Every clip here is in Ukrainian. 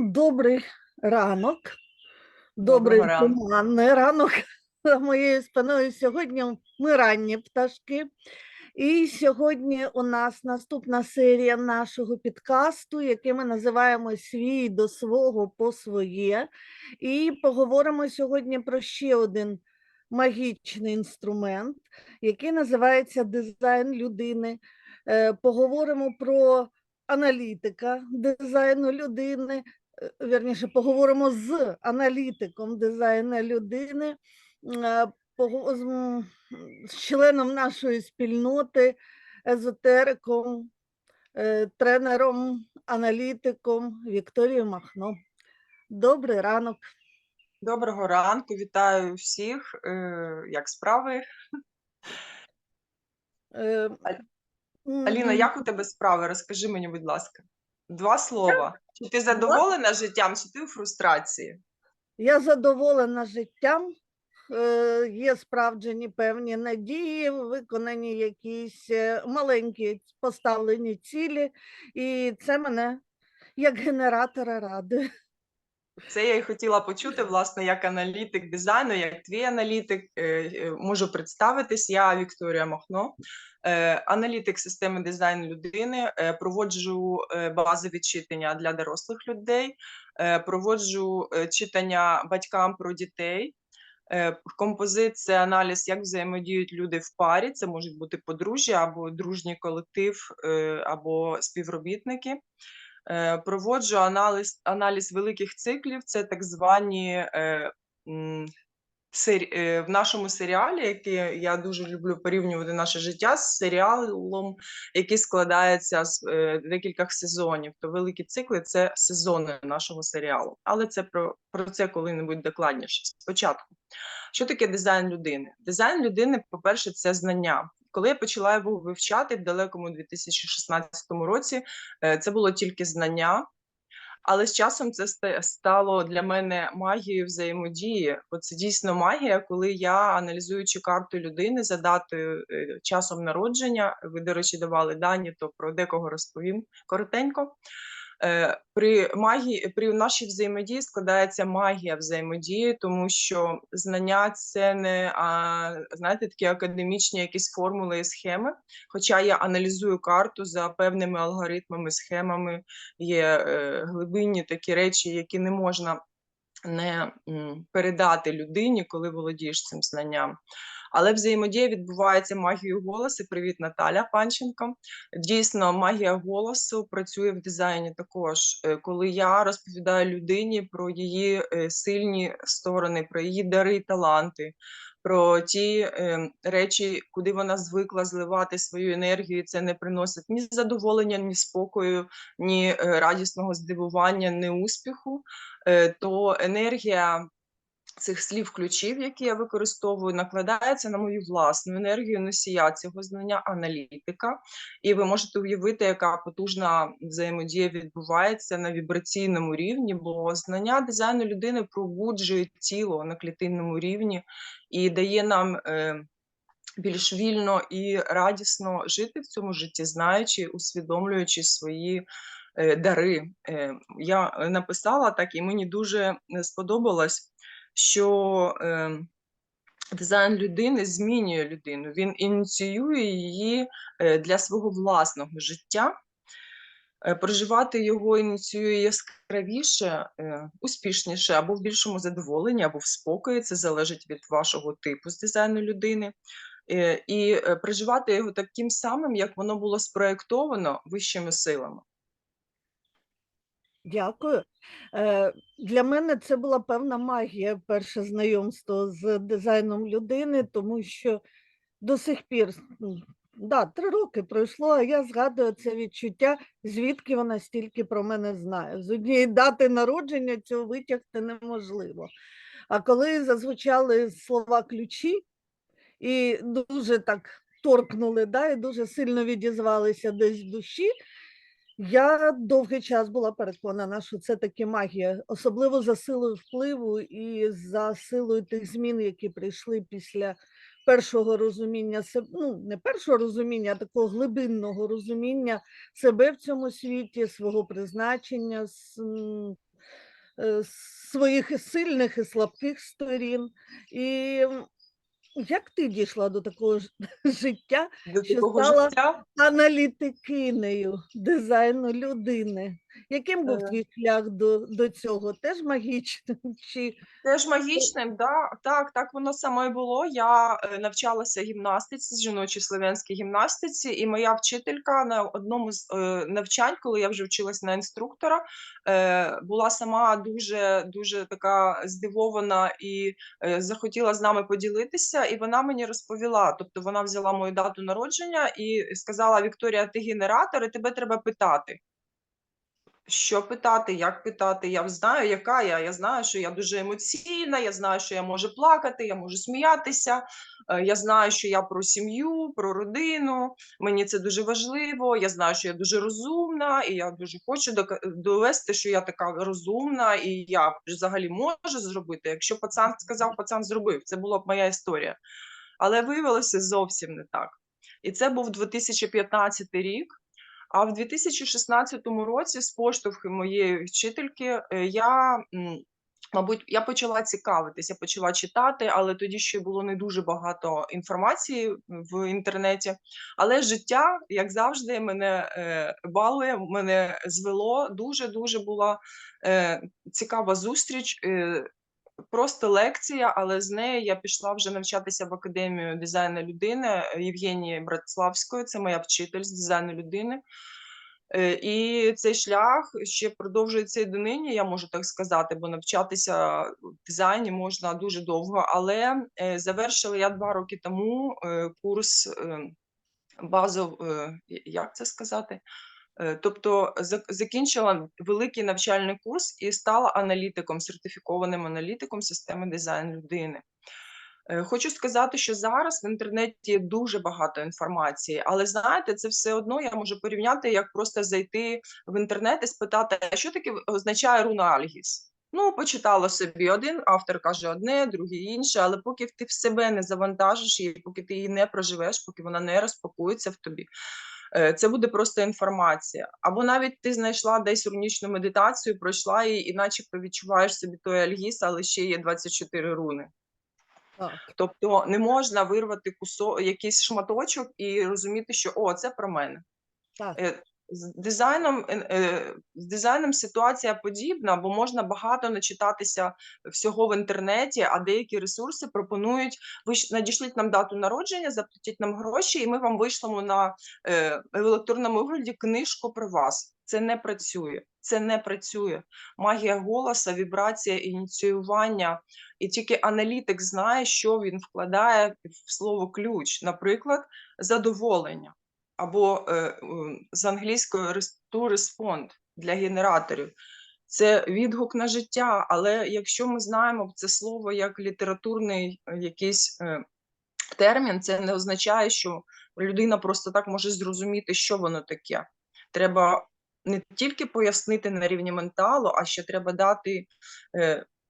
Добрий ранок, добрий Доброго туманний ранок за моєю спиною. Сьогодні ми ранні пташки. І сьогодні у нас наступна серія нашого підкасту, який ми називаємо Свій до свого по своє. І поговоримо сьогодні про ще один магічний інструмент, який називається дизайн людини. Е, Поговоримо про аналітика дизайну людини, е, вірніше, поговоримо з аналітиком дизайну людини, е, з членом нашої спільноти, езотериком, е, тренером, аналітиком Вікторією Махно. Добрий ранок. Доброго ранку, вітаю всіх. Як справи? Аліна, як у тебе справи? Розкажи мені, будь ласка. Два слова. Чи ти задоволена життям, чи ти у фрустрації? Я задоволена життям. е, Є справджені певні надії, виконані якісь е, маленькі поставлені цілі, і це мене як генератора радує. Це я і хотіла почути, власне, як аналітик дизайну, як твій аналітик. Е, е, Можу представитись. Я Вікторія Махно, е, аналітик системи дизайну людини. Проводжу базові читання для дорослих людей, проводжу читання батькам про дітей. Композиція, аналіз, як взаємодіють люди в парі. Це можуть бути подружжя або дружній колектив, або співробітники. Е, Проводжу аналіз, аналіз великих циклів. Це так звані е, е, в нашому серіалі, який я дуже люблю порівнювати наше життя з серіалом, який складається з декількох сезонів. То великі цикли це сезони нашого серіалу. Але це про, про це коли-небудь докладніше. Спочатку, що таке дизайн людини? Дизайн людини, по-перше, це знання. Коли я почала його вивчати в далекому 2016 році, е, це було тільки знання. Але з часом це стало для мене магією взаємодії. Бо це дійсно магія, коли я аналізуючи карту людини за датою е, часом народження, ви, до речі, давали дані, то про декого розповім коротенько. Е, При магії, при нашій взаємодії складається магія взаємодії, тому що знання це не а, знаєте, такі академічні якісь формули і схеми. Хоча я аналізую карту за певними алгоритмами, схемами, є е, глибинні такі речі, які не можна не передати людині, коли володієш цим знанням. Але взаємодія відбувається магією голосу. Привіт, Наталя Панченко. Дійсно, магія голосу працює в дизайні також, Е, коли я розповідаю людині про її е, сильні сторони, про її дари і таланти. Про ті е, речі, куди вона звикла зливати свою енергію, це не приносить ні задоволення, ні спокою, ні е, радісного здивування, ні успіху, е, то енергія цих слів ключів, які я використовую, накладається на мою власну енергію носія цього знання аналітика, і ви можете уявити, яка потужна взаємодія відбувається на вібраційному рівні, бо знання дизайну людини пробуджує тіло на клітинному рівні і дає нам. Е, більш вільно і радісно жити в цьому житті, знаючи, усвідомлюючи свої е, дари. Е, я е, написала так, і мені дуже е, сподобалось, що е, дизайн людини змінює людину. Він ініціює її е, для свого власного життя. Е, Проживати його ініціює яскравіше, е, успішніше або в більшому задоволенні, або в спокої. Це залежить від вашого типу з дизайну людини. І проживати його таким самим, як воно було спроєктовано вищими силами. Дякую. Е, Для мене це була певна магія, перше знайомство з дизайном людини, тому що до сих пір, да, три роки пройшло, а я згадую це відчуття, звідки вона стільки про мене знає. З однієї дати народження цього витягти неможливо. А коли зазвучали слова ключі і дуже так торкнули, да, і дуже сильно відізвалися десь в душі, я довгий час була переконана, що це таки магія, особливо за силою впливу і за силою тих змін, які прийшли після першого розуміння ну не першого розуміння, а такого глибинного розуміння себе в цьому світі, свого призначення, е, своїх сильних і слабких сторін. І як ти дійшла до такого ж життя До Що такого стала життя аналітикинею дизайну людини? Яким був Е. твій шлях до, до цього? Теж магічним? Чи Теж магічним, да, так, так воно саме і було. Я е, навчалася гімнастиці, жіночій слов'янській гімнастиці, і моя вчителька на одному з е, навчань, коли я вже вчилась на інструктора, була сама дуже дуже така здивована і захотіла з нами поділитися. І вона мені розповіла. Тобто вона взяла мою дату народження і сказала: Вікторія, ти генератор, і тебе треба питати. Що питати, як питати? Я знаю, яка я. Я знаю, що я дуже емоційна, я знаю, що я можу плакати, я можу сміятися. е, Я знаю, що я про сім'ю, про родину. Мені це дуже важливо. Я знаю, що я дуже розумна, і я дуже хочу довести, що я така розумна, і я взагалі можу зробити. Якщо пацан сказав, пацан зробив. Це була б моя історія. Але виявилося зовсім не так. І це був 2015 рік. А в 2016 році, з поштовху моєї вчительки, е, я, мабуть, я почала цікавитись, я почала читати, але тоді ще було не дуже багато інформації в інтернеті. Але життя, як завжди, мене е, балує, мене звело. Дуже дуже була е, цікава зустріч. Е, Просто лекція, але з нею я пішла вже навчатися в академію дизайну людини е, Євгенії Братславської. Це моя вчитель з дизайну людини. Е, І цей шлях ще продовжується і донині, я можу так сказати, бо навчатися в дизайні можна дуже довго. Але е, завершила я два роки тому курс базов, як це сказати? Е, Тобто закінчила великий навчальний курс і стала аналітиком, сертифікованим аналітиком системи дизайн людини. Е, Хочу сказати, що зараз в інтернеті є дуже багато інформації, але знаєте, це все одно я можу порівняти, як просто зайти в інтернет і спитати, що таке означає руна Альгіс? Ну, почитала собі один автор каже одне, другий інше, але поки ти в себе не завантажиш її, поки ти її не проживеш, поки вона не розпакується в тобі, це буде просто інформація. Або навіть ти знайшла десь рунічну медитацію, пройшла її, і начебто відчуваєш собі той альгіс, але ще є 24 руни. так? Тобто не можна вирвати кусо, якийсь шматочок і розуміти, що о, це про мене. Так. Е, З дизайном, е, е, з дизайном ситуація подібна, бо можна багато начитатися всього в інтернеті, а деякі ресурси пропонують: ви надішліть нам дату народження, заплатіть нам гроші, і ми вам вийшлемо на е, в електронному вигляді книжку про вас. Це не працює. Це не працює. Магія голоса, вібрація, ініціювання. І тільки аналітик знає, що він вкладає в слово ключ, наприклад, задоволення або е, з англійської to respond для генераторів. Це відгук на життя, але якщо ми знаємо це слово як літературний е, якийсь е, термін, це не означає, що людина просто так може зрозуміти, що воно таке. Треба не тільки пояснити на рівні менталу, а ще треба дати,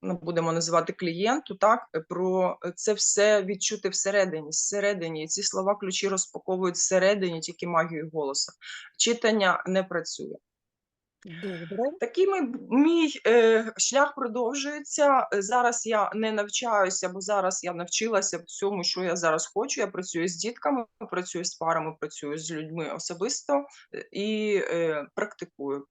е, ну, будемо називати клієнту, так, е, про це все відчути всередині, зсередині. Ці слова ключі розпаковують всередині тільки магію голосу. Читання не працює. Добре. Такий мій, мій е, шлях продовжується. Е, Зараз я не навчаюся, бо зараз я навчилася всьому, що я зараз хочу. Я працюю з дітками, працюю з парами, працюю з людьми особисто е, і е, практикую.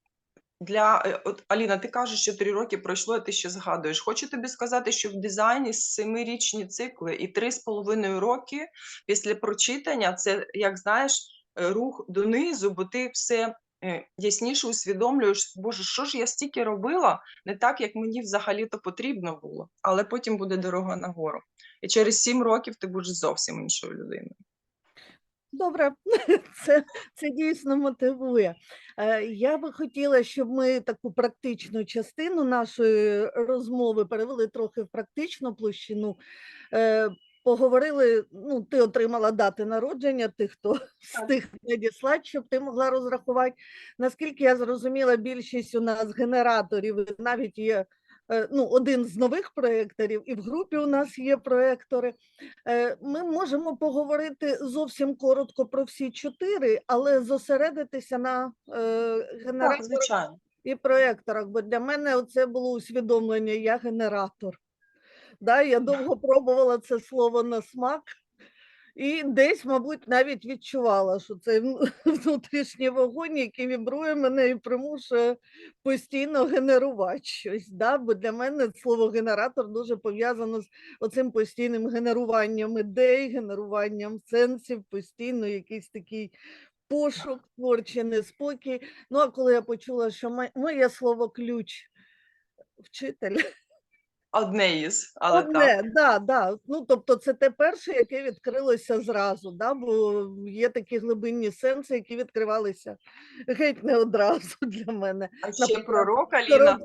Для е, от Аліна, ти кажеш, що три роки пройшло, і ти ще згадуєш. Хочу тобі сказати, що в дизайні семирічні цикли і три з половиною роки після прочитання це, як знаєш, е, рух донизу, бо ти все е, ясніше усвідомлюєш, боже, що ж я стільки робила, не так, як мені взагалі-то потрібно було, але потім буде дорога нагору. І через сім років ти будеш зовсім іншою людиною. Добре, це, це дійсно мотивує. Е, Я би хотіла, щоб ми таку практичну частину нашої розмови перевели трохи в практичну площину. Е, Поговорили, ну, ти отримала дати народження, тих, хто встиг надіслати, щоб ти могла розрахувати. Наскільки я зрозуміла, більшість у нас генераторів, навіть є ну, один з нових проєкторів, і в групі у нас є проєктори. Е, Ми можемо поговорити зовсім коротко про всі чотири, але зосередитися на е, Так, генераторах і проекторах, бо для мене це було усвідомлення, я генератор. Да, я довго пробувала це слово на смак. І десь, мабуть, навіть відчувала, що це вну- внутрішній вогонь, який вібрує мене і примушує постійно генерувати щось. Да? Бо для мене слово генератор дуже пов'язано з оцим постійним генеруванням ідей, генеруванням сенсів, постійно якийсь такий пошук, творчий неспокій. Ну, а коли я почула, що мо- моє слово ключ вчитель. Одне із, але так. Одне, да, да. Ну, тобто, це те перше, яке відкрилося зразу, да? бо є такі глибинні сенси, які відкривалися геть не одразу для мене. А ще Наприклад, пророк Аліна,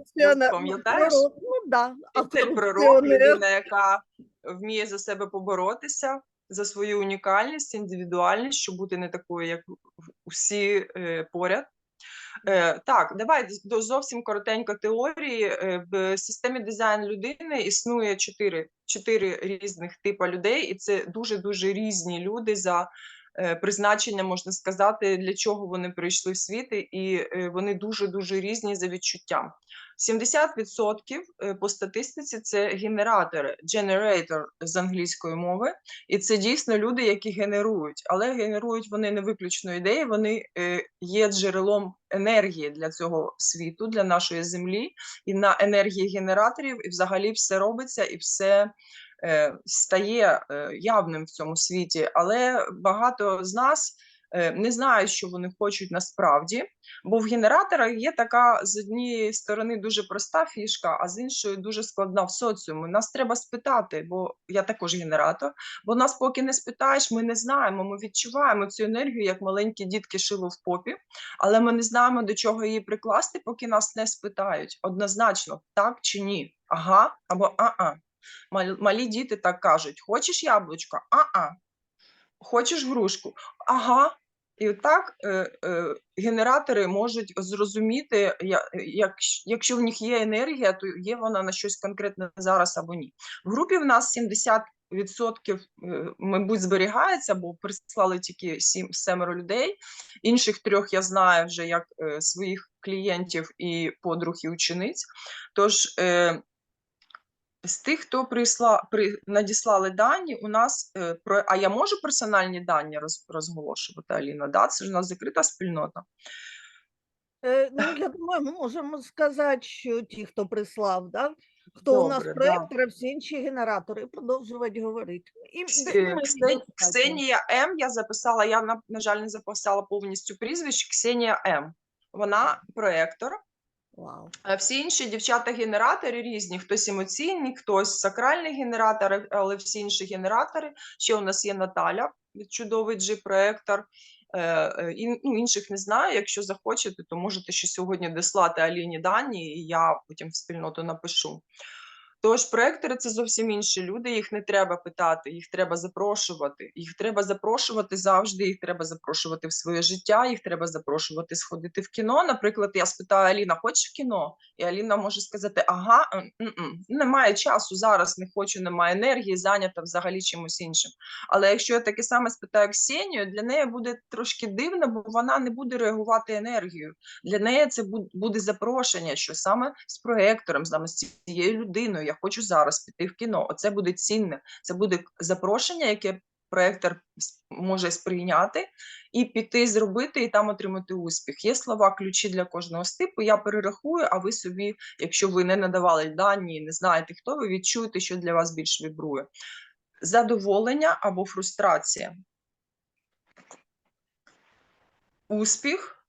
пам'ятаєш? пророк, Ну, да. А Це пророк, людина, яка вміє за себе поборотися, за свою унікальність, індивідуальність, щоб бути не такою, як усі е, поряд. Е, так, давай до зовсім коротенько теорії. Е, в системі дизайн людини існує чотири, чотири різних типа людей, і це дуже дуже різні люди за е, призначенням, можна сказати, для чого вони прийшли в світ, і вони дуже дуже різні за відчуттям. 70% е, по статистиці це генератори, generator з англійської мови, і це дійсно люди, які генерують, але генерують вони не виключно ідеї, вони е, є джерелом енергії для цього світу, для нашої землі, і на енергії генераторів і взагалі все робиться і все стає е, явним в цьому світі. Але багато з нас е, не знають, що вони хочуть насправді. Бо в генераторах є така з однієї сторони дуже проста фішка, а з іншої дуже складна в соціумі. Нас треба спитати, бо я також генератор. Бо нас, поки не спитаєш, ми не знаємо. Ми відчуваємо цю енергію, як маленькі дітки шило в попі, але ми не знаємо до чого її прикласти, поки нас не спитають. Однозначно, так чи ні? Ага або а-а. Мал- Малі діти так кажуть: хочеш яблучко? А-а. Хочеш грушку? Ага. І отак е, е, генератори можуть зрозуміти, як, якщо в них є енергія, то є вона на щось конкретне зараз або ні. В групі в нас 70% е, мабуть зберігається, бо прислали тільки сім семеро людей. Інших трьох я знаю вже як е, своїх клієнтів і подруг і учениць. Тож е, з тих, хто прийшла, при, надіслали дані, у нас е, про а я можу персональні дані роз, розголошувати, Аліна? Да? Це ж у нас закрита спільнота. Е, Ну, я думаю, ми можемо сказати, що ті, хто прислав, да? хто у нас Добре, да. всі інші генератори, продовжувати говорити. І е, Ксен- Ксенія М. Я записала. Я на, на жаль не записала повністю прізвище. Ксенія М. Вона проектор. Вау. А всі інші дівчата-генератори різні. Хтось емоційні, хтось сакральний генератор, але всі інші генератори. Ще у нас є Наталя, чудовий G-проектор. Е, е, і, ну, інших не знаю. Якщо захочете, то можете ще сьогодні дослати Аліні дані, і я потім в спільноту напишу. Тож проектори це зовсім інші люди, їх не треба питати, їх треба запрошувати. Їх треба запрошувати завжди, їх треба запрошувати в своє життя, їх треба запрошувати сходити в кіно. Наприклад, я спитаю Аліна, хочеш в кіно? І Аліна може сказати: ага, немає часу зараз, не хочу, немає енергії, зайнята взагалі чимось іншим. Але якщо я таке саме спитаю Ксенію, для неї буде трошки дивно, бо вона не буде реагувати енергією. Для неї це буде запрошення, що саме з проектором, саме з цією людиною, я хочу зараз піти в кіно. Оце буде цінне. Це буде запрошення, яке проектор може сприйняти і піти зробити, і там отримати успіх. Є слова ключі для кожного з типу. Я перерахую, а ви собі, якщо ви не надавали дані, не знаєте, хто ви відчуєте, що для вас більш вібрує. Задоволення або фрустрація. Успіх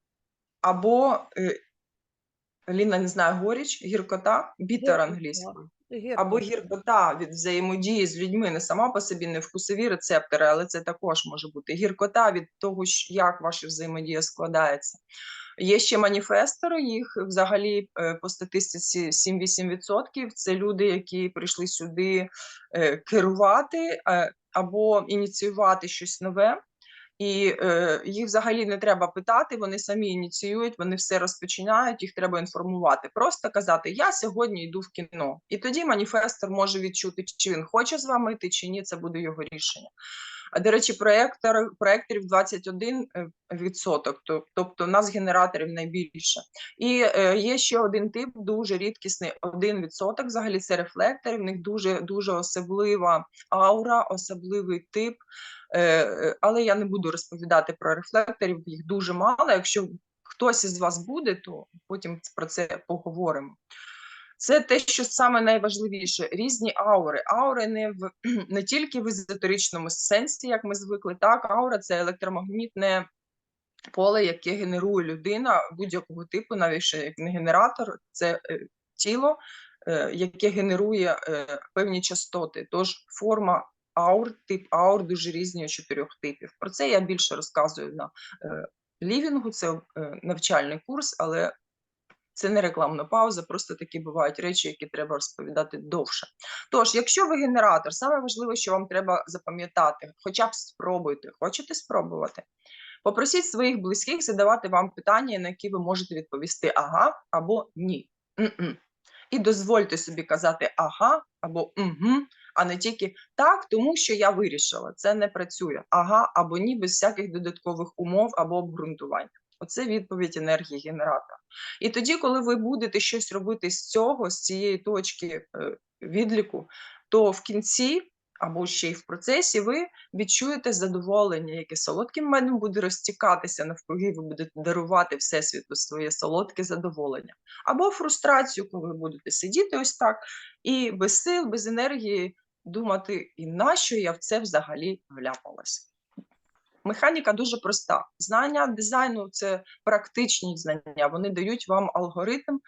або е, Ліна не знаю, горіч, гіркота, бітер англійською. Гірко. Або гіркота від взаємодії з людьми, не сама по собі не вкусові рецептори, але це також може бути гіркота від того, як ваша взаємодія складається. Є ще маніфестори, їх взагалі е, по статистиці 7-8%. Це люди, які прийшли сюди е, керувати е, або ініціювати щось нове. І е, їх взагалі не треба питати, вони самі ініціюють, вони все розпочинають, їх треба інформувати. Просто казати: Я сьогодні йду в кіно. І тоді маніфестор може відчути, чи він хоче з вами йти, чи ні, це буде його рішення. А до речі, проєктор, проєкторів 21 е, відсоток, то- тобто у нас генераторів найбільше. І е, є ще один тип, дуже рідкісний, 1 відсоток. Взагалі це рефлектори. В них дуже дуже особлива аура, особливий тип. Е, е, але я не буду розповідати про рефлекторів, їх дуже мало. Якщо хтось із вас буде, то потім про це поговоримо. Це те, що саме найважливіше: різні аури. Аури не в не тільки в езотеричному сенсі, як ми звикли. Так, аура це електромагнітне поле, яке генерує людина будь-якого типу, навіть як не генератор, це е, тіло, е, яке генерує е, певні частоти. Тож форма аур, тип аур дуже різні чотирьох типів. Про це я більше розказую на е, лівінгу. Це е, навчальний курс, але це не рекламна пауза, просто такі бувають речі, які треба розповідати довше. Тож, якщо ви генератор, саме важливе, що вам треба запам'ятати, хоча б спробуйте, хочете спробувати. Попросіть своїх близьких задавати вам питання, на які ви можете відповісти ага або ні. М-м. І дозвольте собі казати ага або угу, а не тільки так, тому що я вирішила. Це не працює. Ага або ні, без всяких додаткових умов або обґрунтувань. Оце відповідь енергії генератора. І тоді, коли ви будете щось робити з цього, з цієї точки е, відліку, то в кінці або ще й в процесі ви відчуєте задоволення, яке солодким медом буде розтікатися навкруги, ви будете дарувати Всесвіту своє солодке задоволення. Або фрустрацію, коли ви будете сидіти ось так і без сил, без енергії думати, і нащо я в це взагалі вляпалась. Механіка дуже проста. Знання дизайну це практичні знання. Вони дають вам алгоритм,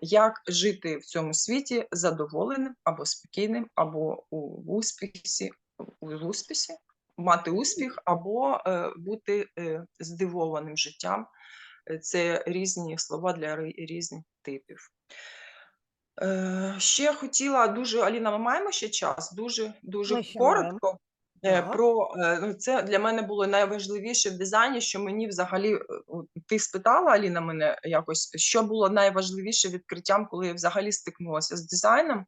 як жити в цьому світі задоволеним або спокійним, або у в успісі, у успісі, мати успіх, або е, бути е, здивованим життям. Це різні слова для різних типів. Е, ще хотіла дуже, Аліна, ми маємо ще час? Дуже дуже Ми коротко. Е, Так. Про е, ну, це для мене було найважливіше в дизайні, що мені взагалі е, от ти спитала Аліна мене якось, що було найважливіше відкриттям, коли я взагалі стикнулася з дизайном.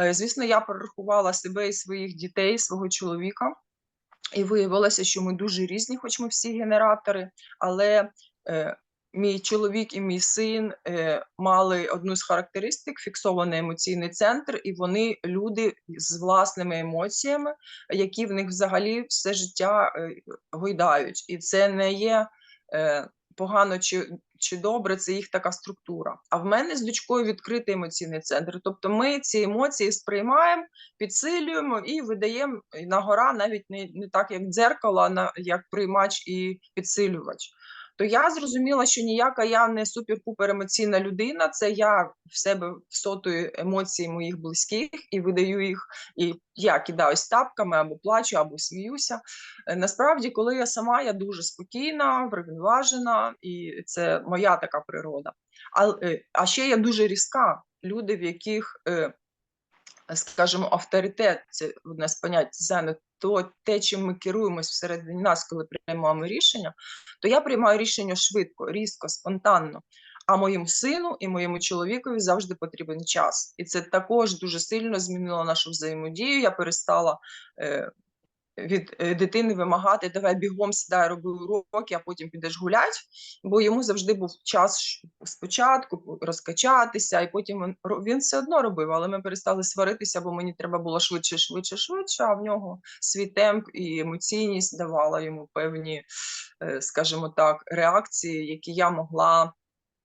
Е, Звісно, я прорахувала себе і своїх дітей, свого чоловіка, і виявилося, що ми дуже різні, хоч ми всі генератори, але е, мій чоловік і мій син е, мали одну з характеристик фіксований емоційний центр, і вони люди з власними емоціями, які в них взагалі все життя е, гойдають. І це не є е, погано чи, чи добре, це їх така структура. А в мене з дочкою відкритий емоційний центр. Тобто ми ці емоції сприймаємо, підсилюємо і видаємо на гора навіть не, не так, як дзеркало, а на, як приймач і підсилювач. То я зрозуміла, що ніяка я не супер-пупер емоційна людина, це я в себе всотую емоції моїх близьких і видаю їх, і я кидаюсь тапками або плачу, або сміюся. Е, Насправді, коли я сама, я дуже спокійна, врівноважена, і це моя така природа. А, е, а ще я дуже різка. Люди, в яких, е, скажімо, авторитет, це одне з понять то те, чим ми керуємось всередині нас, коли приймаємо рішення, то я приймаю рішення швидко, різко, спонтанно. А моєму сину і моєму чоловікові завжди потрібен час. І це також дуже сильно змінило нашу взаємодію. Я перестала е, від е, дитини вимагати, давай бігом сідай, роби уроки, а потім підеш гулять. Бо йому завжди був час спочатку розкачатися, і потім він, він все одно робив, але ми перестали сваритися, бо мені треба було швидше, швидше, швидше. А в нього свій темп і емоційність давала йому певні, е, скажімо так, реакції, які я могла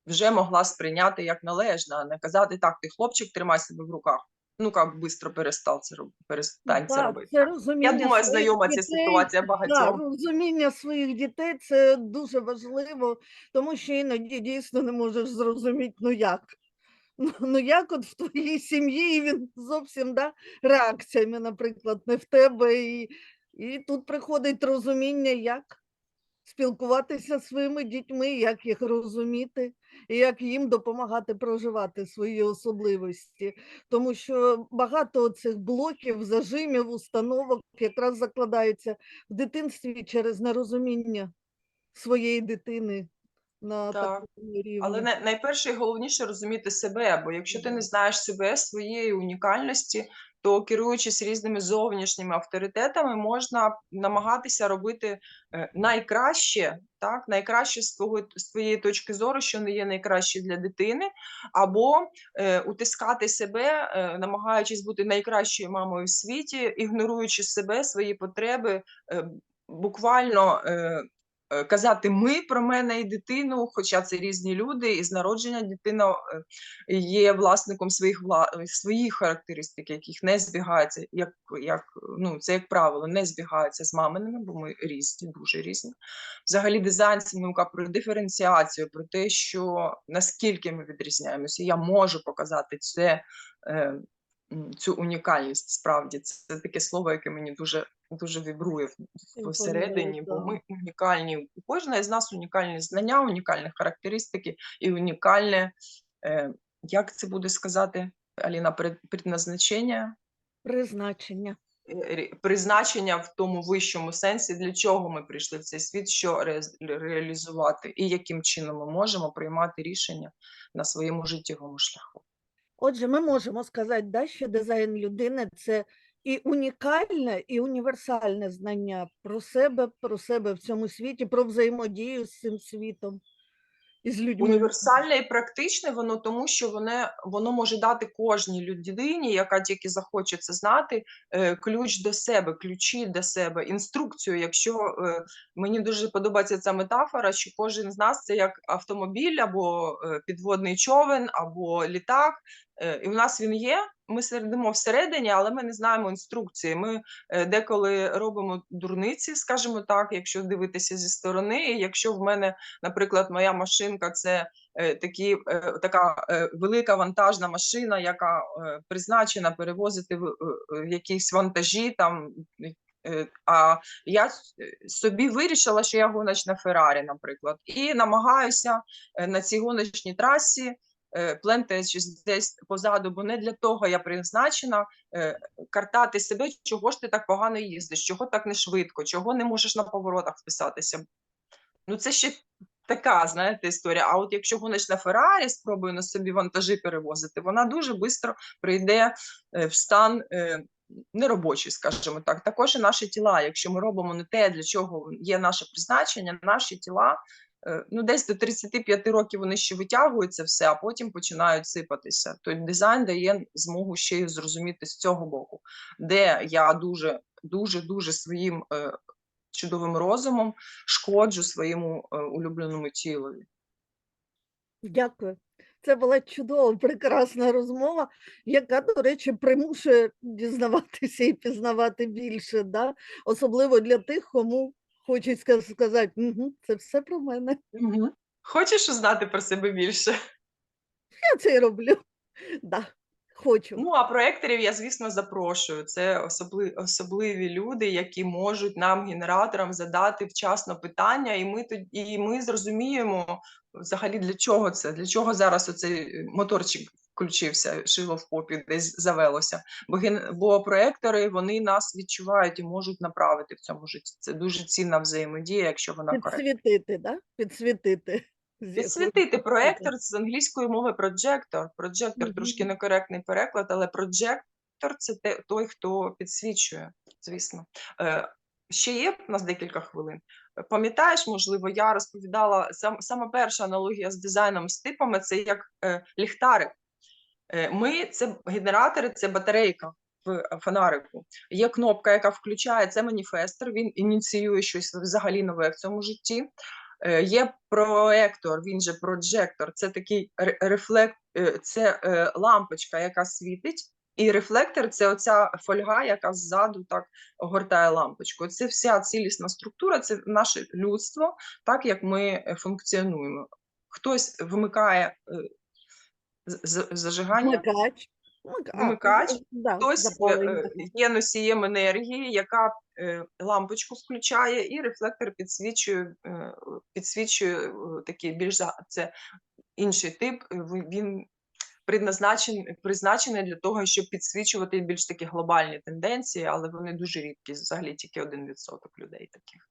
вже могла сприйняти як належне, а не казати так, ти хлопчик, тримай себе в руках. Ну-ка, швидко перестав це робити, перестань це Так, робити. це розуміння Я думаю, своїх знайома ця дітей, ситуація Да, багатьом. розуміння своїх дітей це дуже важливо, тому що іноді дійсно не можеш зрозуміти, ну як. Ну, ну як от в твоїй сім'ї і він зовсім да, реакціями, наприклад, не в тебе. І, і тут приходить розуміння, як спілкуватися зі своїми дітьми, як їх розуміти, і як їм допомагати проживати свої особливості. Тому що багато цих блоків, зажимів, установок якраз закладаються в дитинстві через нерозуміння своєї дитини на Так. рівні. Але най- найперше і головніше розуміти себе, бо якщо ти не знаєш себе, своєї унікальності, то керуючись різними зовнішніми авторитетами, можна намагатися робити е, найкраще, так, найкраще з твого з твоєї точки зору, що не є найкраще для дитини, або е, утискати себе, е, намагаючись бути найкращою мамою в світі, ігноруючи себе, свої потреби, е, буквально. Е, Казати ми про мене і дитину, хоча це різні люди, і з народження дитина е, є власником своїх вла... своїх характеристик, яких не збігаються, як, як ну це як правило, не збігаються з маминими, бо ми різні, дуже різні. Взагалі, дизайн це наука про диференціацію, про те, що наскільки ми відрізняємося. Я можу показати це. Е, Цю унікальність справді це таке слово, яке мені дуже дуже вібрує всередині, бо ми унікальні. У кожної з нас унікальні знання, унікальні характеристики і унікальне, е, як це буде сказати, Аліна, предназначення, Призначення. е, призначення в тому вищому сенсі, для чого ми прийшли в цей світ, що ре- реалізувати, і яким чином ми можемо приймати рішення на своєму життєвому шляху. Отже, ми можемо сказати, да, що дизайн людини це і унікальне, і універсальне знання про себе, про себе в цьому світі, про взаємодію з цим світом і. Універсальне і практичне воно тому, що воно, воно може дати кожній людині, яка тільки захоче це знати, е, ключ до себе, ключі до себе, інструкцію. Якщо е, мені дуже подобається ця метафора, що кожен з нас це як автомобіль або е, підводний човен, або літак. Е, І в нас він є. Ми сидимо всередині, але ми не знаємо інструкції. Ми е, деколи робимо дурниці, скажімо так, якщо дивитися зі сторони. І якщо в мене наприклад, моя машинка це е, такі, така велика вантажна машина, яка призначена перевозити якісь вантажі там. А я собі вирішила, що я гоночна Феррарі, наприклад, і намагаюся на цій гоночній трасі, е, плентаючись десь позаду, бо не для того я призначена е, картати себе, чого ж ти так погано їздиш, чого так не швидко, чого не можеш на поворотах вписатися. Ну, це ще така, знаєте, історія. А от якщо гоночна Феррарі спробує на собі вантажі перевозити, вона дуже швидко прийде е, в стан неробочий, скажімо так. Також і наші тіла. Якщо ми робимо не те, для чого є наше призначення, наші тіла. Е, Ну, десь до 35 років вони ще витягуються все, а потім починають сипатися. Тобто дизайн дає змогу ще й зрозуміти з цього боку, де я дуже, дуже, дуже своїм е, чудовим розумом шкоджу своєму е, улюбленому тілові. Дякую. Це була чудова, прекрасна розмова, яка, до речі, примушує дізнаватися і пізнавати більше, да? особливо для тих, кому хочуть ска- сказати, угу, це все про мене. Угу. Хочеш узнати про себе більше? Я це і роблю. Да, хочу. Ну, а проекторів я, звісно, запрошую. Це особли, особливі люди, які можуть нам, генераторам, задати вчасно питання, і ми тоді і ми зрозуміємо взагалі для чого це, для чого зараз оцей моторчик включився, шило в попі, десь завелося. Бо ген... бо проектори вони нас відчувають і можуть направити в цьому житті. Це дуже цінна взаємодія, якщо вона. Підсвітити, да? Підсвітити. Підсвітити проектор з англійської мови projector. Projector Мгм. трошки некоректний переклад, але projector – це те, той, хто підсвічує, звісно. Е, ще є в нас декілька хвилин. Пам'ятаєш, можливо, я розповідала сам, сама перша аналогія з дизайном з типами це як е, ліхтарик. Е, ми це генератори, це батарейка в фонарику. Є кнопка, яка включає це маніфестор. Він ініціює щось взагалі нове в цьому житті. Е, Є проектор, він же проджектор. Це такий ре- рефлект, е, це лампочка, яка світить. І рефлектор це оця фольга, яка ззаду так огортає лампочку. Це вся цілісна структура, це наше людство, так як ми функціонуємо. Хтось вимикає е, з- зажигання, Вмикач. Вмик- Вимикач, да, хтось е, запалення. є носієм енергії, яка е, лампочку включає, і рефлектор підсвічує, е, підсвічує е, такий більш за- це інший тип. е, ви- Він предназначений, призначений для того, щоб підсвічувати більш такі глобальні тенденції, але вони дуже рідкі. Взагалі тільки 1% людей таких.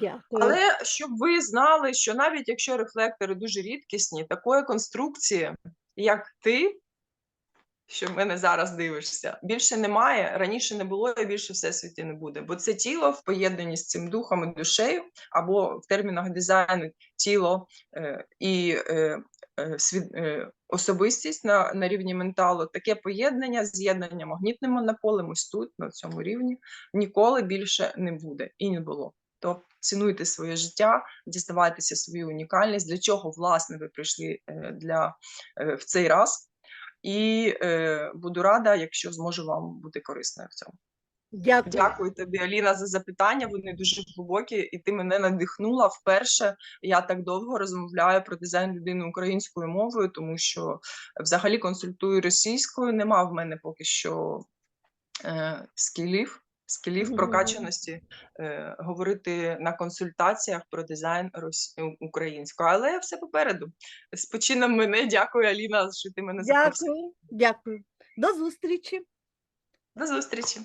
Дякую. Але щоб ви знали, що навіть якщо рефлектори дуже рідкісні, такої конструкції, як ти, що в мене зараз дивишся. Більше немає, раніше не було і більше всесвіті не буде. Бо це тіло в поєднанні з цим духом і душею, або в термінах дизайну тіло е, і е, е, особистість на, на рівні менталу. Таке поєднання, з'єднання магнітним монополем ось тут, на цьому рівні, ніколи більше не буде і не було. Тобто цінуйте своє життя, діставайтеся свою унікальність, для чого власне ви прийшли е, для, е, в цей раз. І е, буду рада, якщо зможу вам бути корисною в цьому. Дякую. Дякую тобі, Аліна, за запитання. Вони дуже глибокі, і ти мене надихнула вперше. Я так довго розмовляю про дизайн людини українською мовою, тому що взагалі консультую російською. Нема в мене поки що е, скілів. Скілів прокаченості прокачаності е, говорити на консультаціях про дизайн рос... українською, але все попереду. З почином мене. Дякую, Аліна, що ти мене запросила. Дякую. Дякую. До зустрічі. До зустрічі.